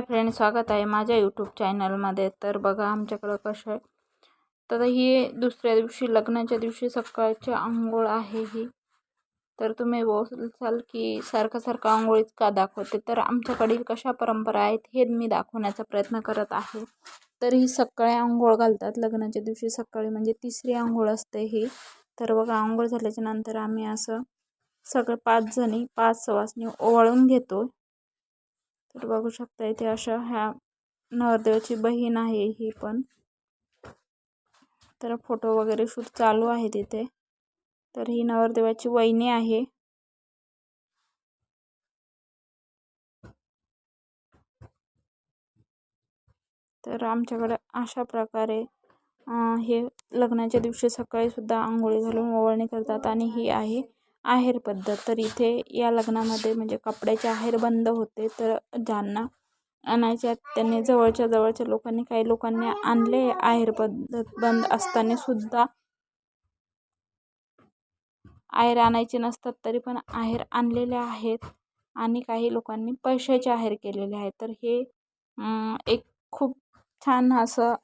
Hi friend स्वागत आहे माझ्या यूट्यूब चॅनलमध्ये तर बघा आमच्याकडं कसं आहे. तर ही दुसऱ्या दिवशी लग्नाच्या दिवशी सकाळची आंघोळ आहे ही. तर तुम्ही बोलसाल की सारखं सारखं आंघोळीच का दाखवते. तर आमच्याकडे कशा परंपरा आहेत हे मी दाखवण्याचा प्रयत्न करत आहे. तर ही सकाळी आंघोळ घालतात. लग्नाच्या दिवशी सकाळी म्हणजे तिसरी आंघोळ असते ही. तर बघा आंघोळ झाल्याच्यानंतर आम्ही असं सगळं पाच जणी पाच सवासनी ओवाळून घेतो. तर बघू शकता इथे अशा ह्या नवरदेवाची बहीण आहे ही पण. तर फोटो वगैरे शूट चालू आहे तिथे तर ही नवरदेवाची वहिनी आहे. तर आमच्याकडे अशा प्रकारे हे लग्नाच्या दिवशी सकाळी सुद्धा आंघोळी घालून ओवाळणी करतात आणि ही आहे. आहेर पद्धत. तर इथे या लग्नामध्ये म्हणजे कपड्याचे आहेर बंद होते. तर ज्यांना आणायच्या त्यांनी जवळच्या जवळच्या लोकांनी काही लोकांनी आणले आहेर पद्धत बंद असताना सुद्धा. आहेर आणायचे नसतात तरी पण आहेर आणलेले आहेत आणि काही लोकांनी पैशाचे आहेर केलेले आहेत. तर हे एक खूप छान असं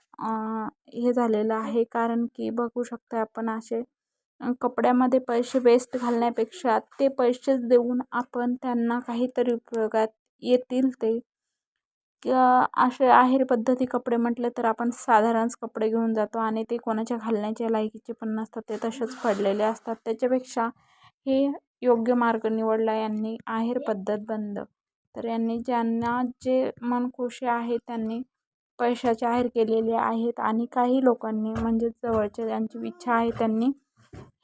हे झालेलं आहे. कारण की बघू शकता आपण असे कपड्यामध्ये पैसे वेस्ट घालण्यापेक्षा ते पैसेच देऊन आपण त्यांना काहीतरी उपयोगात येतील ते. किंवा असे आहेर पद्धती कपडे म्हटले तर आपण साधारणच कपडे घेऊन जातो आणि ते कोणाच्या घालण्याच्या लायकीचे पण नसतात ते तसेच पडलेले असतात. त्याच्यापेक्षा हे योग्य मार्ग निवडला यांनी आहेर पद्धत बंद. तर यांनी ज्यांना जे मनखुशी आहे त्यांनी पैशाचे आहेर केलेले आहेत आणि काही लोकांनी म्हणजे जवळचे ज्यांची इच्छा आहे त्यांनी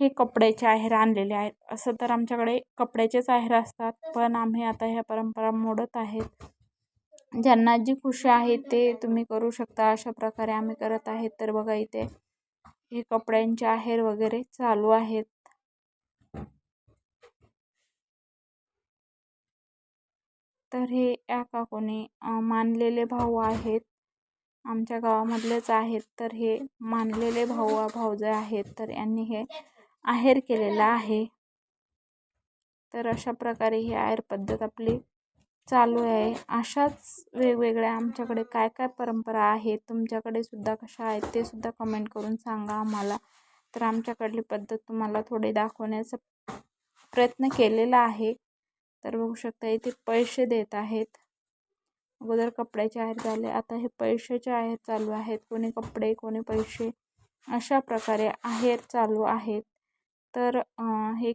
हे कपड्याचे आहेर आणलेले आहेत. असं तर आमच्याकडे कपड्याचेच आहेर असतात पण आम्ही आता ह्या परंपरा मोडत आहेत. ज्यांना जी खुशी आहे ते तुम्ही करू शकता अशा प्रकारे आम्ही करत आहेत. तर बघा इथे हे कपड्यांचे आहेर वगैरे चालू आहेत. तर हे या काकोने मानलेले भाऊ आहेत. आमच्या गावामधलेच आहेत. तर हे मानलेले भाऊ भाऊजे आहेत तर यांनी हे आहेर केलेला आहे. तर अशा प्रकारे ही आहेर पद्धत आपली चालू आहे. अशाच वेगवेगळ्या आमच्याकडे काय काय परंपरा आहेत तुमच्याकडे सुद्धा कशा आहेत ते सुद्धा कमेंट करून सांगा आम्हाला. तर आमच्याकडली पद्धत तुम्हाला थोडी दाखवण्याचा प्रयत्न केलेला आहे. तर बघू शकता इथे पैसे देत आहेत. अगोदर कपड्याचे आहेर झाले. आता हे पैशाचे आहेर चालू आहेत. कोणी कपडे कोणी पैसे अशा प्रकारे आहेर चालू आहेत. तर हे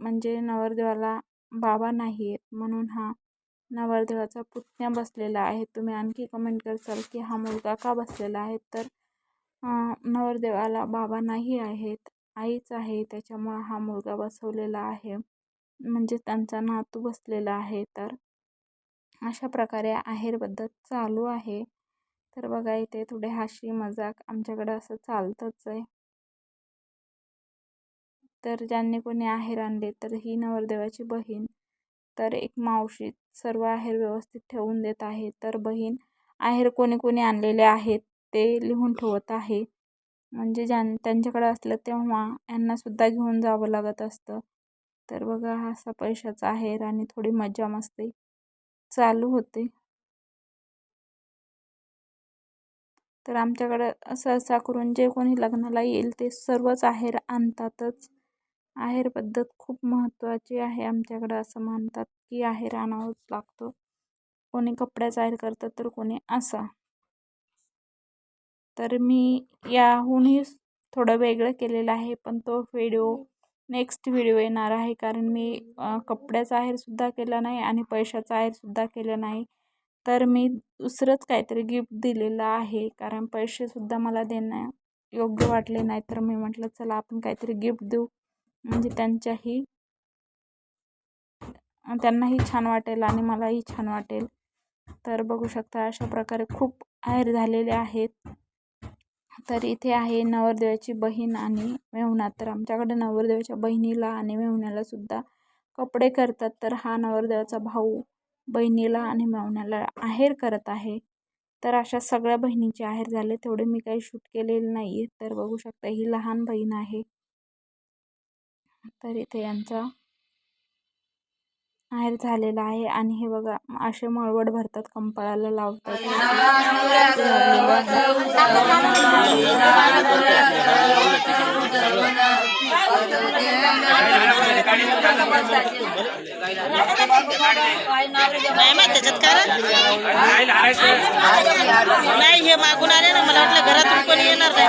म्हणजे नवरदेवाला बाबा नाही आहेत म्हणून हा नवरदेवाचा पुतण्या बसलेला आहे. तुम्ही आणखी कमेंट करसाल की हा मुलगा का बसलेला आहे? तर नवरदेवाला बाबा नाही आहेत. आईच आहे. त्याच्यामुळं हा मुलगा बसवलेला आहे. म्हणजे त्यांचा नातू बसलेला आहे. तर अशा प्रकारे आहेर पद्धत चालू आहे. तर बघा इथे थोडे हाशी मजाक आमच्याकडं असं चालतंच आहे. तर ज्यांनी कोणी आहेर आणले तर ही नवरदेवाची बहीण. तर एक मावशी सर्व आहेर व्यवस्थित ठेवून देत आहे. तर बहीण आहेर कोणी कोणी आणलेले आहेत ते लिहून ठेवत आहे. म्हणजे ज्यां त्यांच्याकडे असलं तेव्हा यांनासुद्धा घेऊन जावं लागत असतं. तर बघा हा असा पैशाचा आहेर आणि थोडी मजा मस्ती. चालू होते. तर आमच्याकडं सहसा करून जे कोणी लग्नाला येईल ते सर्वच आहेर आणतातच. आहेर पद्धत खूप महत्त्वाची आहे आमच्याकडं असं मानतात की आहेर आणावंच लागतो. कोणी कपड्याचा आहेर करतात तर कोणी असा. तर मी याहूनही थोडं वेगळं केलेलं आहे पण तो व्हिडिओ नेक्स्ट व्हिडिओ येणार आहे कारण मी कपड्याचा आहेरसुद्धा केला नाही आणि पैशाचा आहेरसुद्धा केला नाही. तर मी दुसरंच काहीतरी गिफ्ट दिलेलं आहे कारण पैसेसुद्धा मला देणं योग्य वाटले नाही. तर मी म्हटलं चला आपण काहीतरी गिफ्ट देऊ. म्हणजे त्यांच्याही त्यांनाही छान वाटेल आणि मलाही छान वाटेल. तर बघू शकता अशा प्रकारे खूप आहेर झालेले आहेत. तर इथे आहे नवरदेवाची बहीण आणि मेहुणा. तर आमच्याकडे नवरदेवाच्या बहिणीला आणि मेहुण्याला सुद्धा कपडे करतात. तर हा नवरदेवाचा भाऊ बहिणीला आणि मेहुण्याला आहेर करत आहे. तर अशा सगळ्या बहिणीचे आहेर झाले. तेवढे मी काही शूट केलेले नाही तर बघू शकता ही लहान बहीण आहे. तर इथे यांचा आहेर झालेला आहे आणि हे बघा असे मळवट भरतात कंपाळाला लावतात. नाही हे मागून आले ना मला वाटलं घरातून कोणी येणार नाही.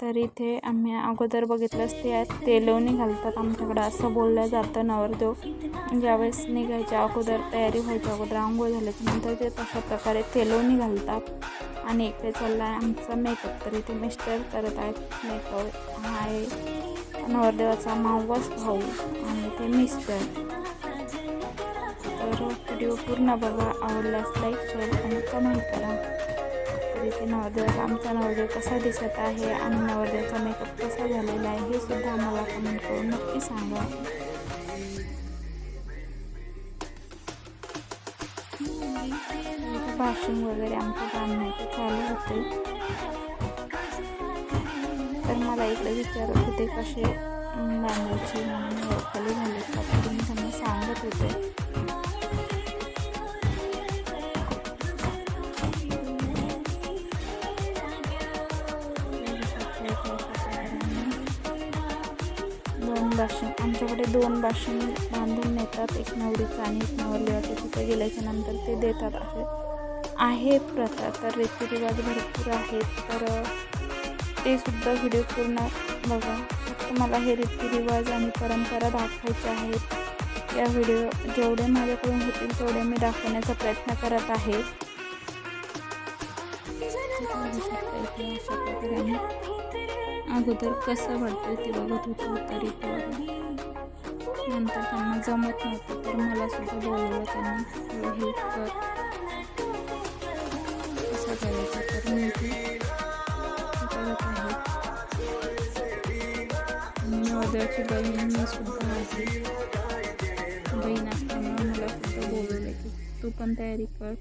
तर इथे आम्ही अगोदर बघितलंच ते आहेत तेलवणी घालतात आमच्याकडं. असं बोललं जातं नवरदेव. ज्यावेळेस निघायच्या अगोदर तयारी व्हायच्या अगोदर आंघोळ झाल्याच्यानंतर ते तशा प्रकारे तेलवणी घालतात. आणि इकडे चालला आहे आमचा मेकअप तर इथे मिस्टर करत आहेत. मेकअप हा आहे नवरदेवाचा मावस भाऊ आणि ते मिस्टर तर व्हिडिओ पूर्ण बघा. आवडल्यास लाईक शेअर आणि कमेंट करा. तर इथे नवरदेवाचा आमचा नवरदेव कसा दिसत आहे आणि नवरदेवाचा मेकअप कसा झालेला आहे हे सुद्धा आम्हाला कमेंट करून नक्की सांगा. इथे वगैरे आमचं काम नाही ते चालू होते. तर मला इकडे विचारत होते कसे अं, बांधायचे म्हणून खाली झाले का तुम्ही त्यांना सांगत होते. भाषण. आमच्याकडे दोन भाषण बांधून नेतात एक नवरीचं आणि एक नवरदेवाचं. तिथे गेल्याच्यानंतर ते देतात असे. आहे प्रथा तर रीतिरिवाज भरपूर आहेत तर ते सुद्धा व्हिडिओ पूर्ण बघा. फक्त मला हे रीतिरिवाज आणि परंपरा दाखवायचे आहेत या व्हिडिओ जेवढे माझ्याकडून होतील तेवढे मी दाखवण्याचा प्रयत्न करत आहे. अगोदर कसं वाटतं ते बघत होतो तरी ते नंतर त्यांना जमत नव्हतं तर मला सुद्धा बोलवलं त्यांना. हेल्प कर. कसं करायचं. तर मी ते करत आहे. बहीण मी सुद्धा आहे. बहीण असल्यामुळे मला सुद्धा बोलवलं की तू पण तयारी कर.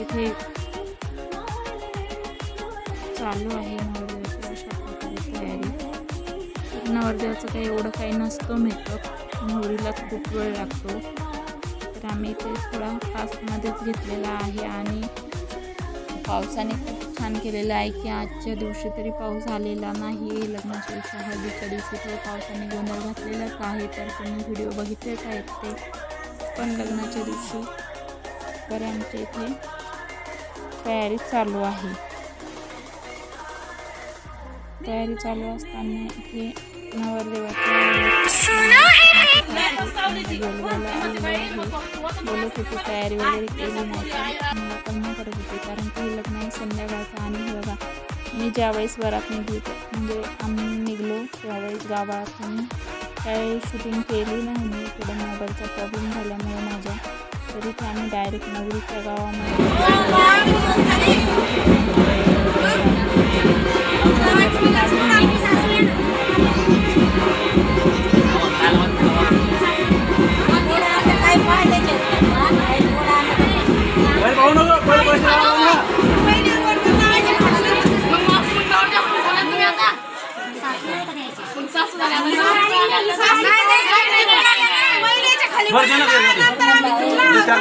इथे चालू आहे नवरदेवाची अशा प्रकारे तयारी. नवरदेवाचं काही एवढं काही नसतो मेकअप नवरीला खूप वेळ लागतो. तर आम्ही ते थोडा फास्टमध्येच घेतलेला आहे आणि पावसाने खूप छान केलेलं आहे की आजच्या दिवशी तरी पाऊस आलेला नाही. लग्नाच्या दिवशी हळदीच्या दिवशी तर पावसाने गोंधळ घातलेलाच आहे. तर तुम्ही व्हिडिओ बघितलेच आहेत ते. पण लग्नाच्या दिवशी तर आमच्या इथे तयारी चालू आहे. तयारी चालू असताना इथे बोलत होती तयारी वगैरे केली नाही. तर मला करत होती. कारण की हे लग्न आहे संध्याकाळचं आणि हे बघा मी ज्यावेळेस वरात निघली म्हणजे आम्ही निघलो त्यावेळेस गावात काही शूटिंग केली नाही मी. थोडं मोबाईलचा प्रॉब्लेम झाल्यामुळे माझ्या तरी ते आम्ही डायरेक्ट नगरीच्या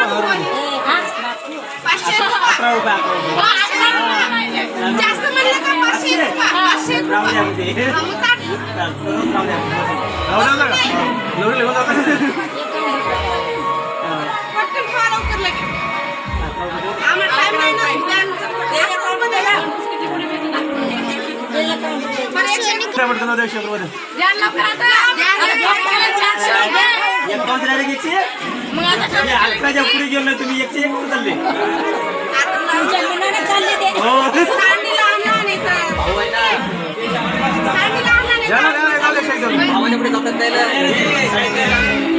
अकरा रुपये अकरा रुपये जास्त म्हणलं अकराच्या पुढे गेलो तुम्ही एकशे एक चालले. चालले ते. हो. सांडीला आणला नाही नाही